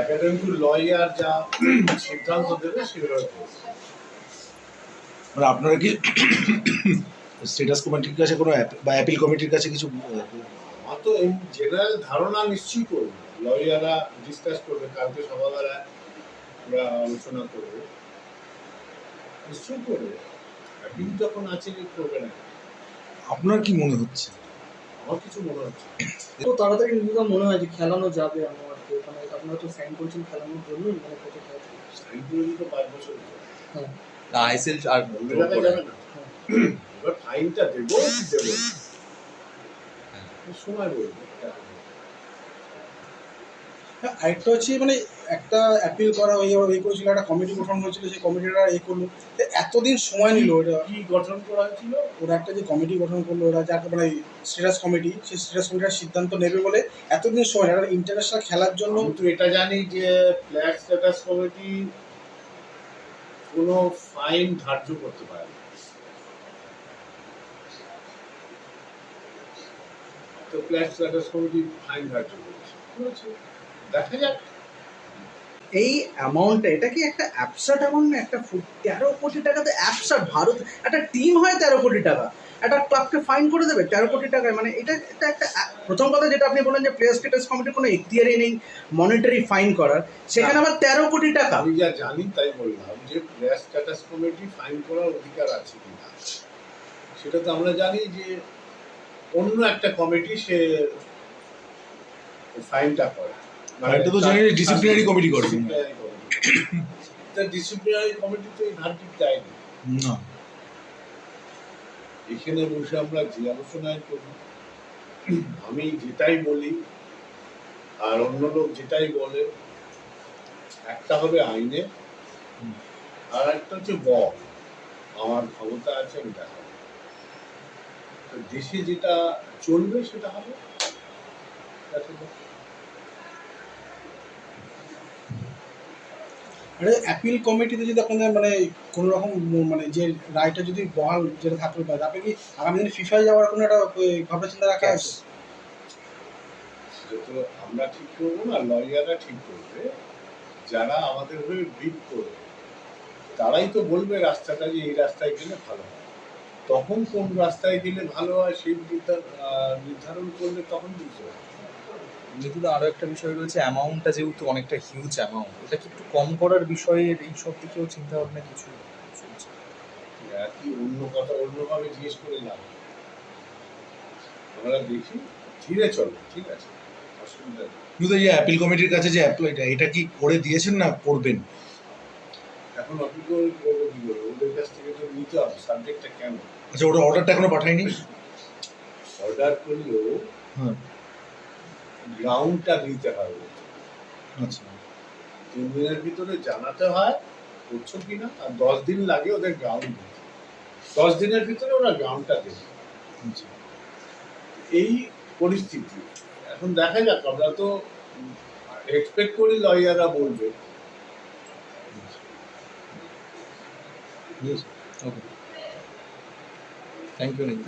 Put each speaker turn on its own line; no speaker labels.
Academy lawyer যা সিদ্ধান্ত দেবে সেভাবে।
মানে আপনারা কি স্টেটাস কমিটির কাছে কোনো বা অ্যাপিল কমিটির কাছে কিছু
আমার তো জেনারেল ধারণা নিশ্চয়ই করবে লয়াররা ডিসকাস করবে কালকে সকালবেলা আমরা আলোচনা করব। নিশ্চয়ই করবে। অ্যাপিল যখন আছে যে করবে না?
আপনার কি মনে হচ্ছে?
আমার কিছু মনে হচ্ছে।
তাড়াতাড়ি মনে হয় যে খেলানো যাবে আমার ওখানে আপনারা তো সাইন করছেন খেলানোর জন্য মানে কত খেলা
সাইন করে দিতে পাঁচ বছর
আর
যাবে না। এবার ফাইনটা দেবো দেবো। সময় বলবে।
হ্যাঁ, আরেকটা হচ্ছে মানে একটা অ্যাপিল করা হয়ে যাওয়ার এই করেছিল একটা কমিটি গঠন হয়েছিল সেই কমিটিটা এ করল। তো এতদিন সময় নিল ওটা
কি গঠন করা হয়েছিল?
ওরা একটা যে কমিটি গঠন করল ওরা যাকে মানে স্টেটাস কমিটি সেই স্টেটাস কমিটির সিদ্ধান্ত নেবে বলে এতদিন সময় একটা ইন্টারন্যাশনাল খেলার জন্য
তুই এটা জানি যে ফ্ল্যাগ স্ট্যাটাস কমিটি কোনো ফাইন ধার্য করতে পারে না। তো ফ্ল্যাগ স্ট্যাটাস কমিটি ফাইন ধার্য করেছে। দেখা যাক।
এই অ্যামাউন্টটা এটা কি একটা অ্যাপসাট অ্যামাউন্ট না একটা তেরো কোটি টাকা তো অ্যাপসাট ভারত। একটা টিম হয় তেরো কোটি টাকা। একটা ক্লাবকে ফাইন করে দেবে তেরো কোটি টাকায়। মানে এটা এটা একটা প্রথম কথা যেটা আপনি বললেন যে প্লেয়ার স্টেটাস কমিটির কোনো এখতিয়ারই নেই মনিটারি ফাইন করার। সেখানে আবার তেরো কোটি টাকা।
আমি যা জানি তাই বললাম যে ফ্ল্যাগ স্ট্যাটাস কমিটি ফাইন করার অধিকার আছে কিনা সেটা তো আমরা জানি যে অন্য একটা কমিটি সে ফাইনটা করে।
এটা তো জানি disciplinary committee করে।
ডিসিপ্লিনারি কমিটি তো এই ধারটি দেয়নি
না।
এখানে বসে আমরা যে আলোচনায় করি আমি যেটাই বলি আর অন্য লোক যেটাই বলে একটা হবে আইনে আর একটা হচ্ছে ব। আমার ক্ষমতা আছে আমি দেখাবো। তো দেশে যেটা চলবে সেটা হবে? দেখা
অ্যাপিল কমিটিতে যদি আপনাদের মানে কোনো রকম মানে যে রায়টা যদি বহাল যেটা থাকতে পারে আপনি কি আগামী দিনে ফিফায় যাওয়ার কোনো একটা ভাবনা চিন্তা রাখা আছে?
তো আমরা ঠিক করব না লয়াররা ঠিক করবে। যারা আমাদের হয়ে বিট করবে তারাই তো বলবে রাস্তাটা যে এই রাস্তায় গেলে ভালো হয়। তখন কোন রাস্তায় গেলে ভালো হয় সেই নির্ধারণ করলে তখন বুঝতে হবে
যেগুলো আরও একটা বিষয় রয়েছে অ্যামাউন্টটা যেহেতু অনেকটা হিউজ অ্যামাউন্ট এটা কি একটু কম করার বিষয়ে এই সব দিকেও চিন্তা ভাবনা কিছু
আর কি অন্য কথা অন্যভাবে জিজ্ঞেস করে নেই। আমরা দেখি ধীরে চলো ঠিক আছে? অসুবিধা
কিন্তু এই অ্যাপিল কমিটির কাছে যে অ্যাপ্লাইটা এটা কি করে দিয়েছেন না করবেন?
এখন অভিজ্ঞতা করব কি ওদের কাছ থেকে তো নিতে হবে সাবজেক্টটা কেন?
আচ্ছা ওটা অর্ডারটা এখনও পাঠায়নি?
অর্ডার করলেও
হ্যাঁ।
গ্রাউন্ডটা নিতে হবে
আচ্ছা।
তিন দিনের ভিতরে জানাতে হয় করছ কিনা আর দশ দিন লাগে ওদের গ্রাউন্ড দিতে। দশ দিনের ভিতরে ওরা গ্রাউন্ডটা দেবে।
আচ্ছা।
এই পরিস্থিতি। এখন দেখা যাক আমরা তো এক্সপেক্ট করি লয়াররা বলবে।
Okay thank you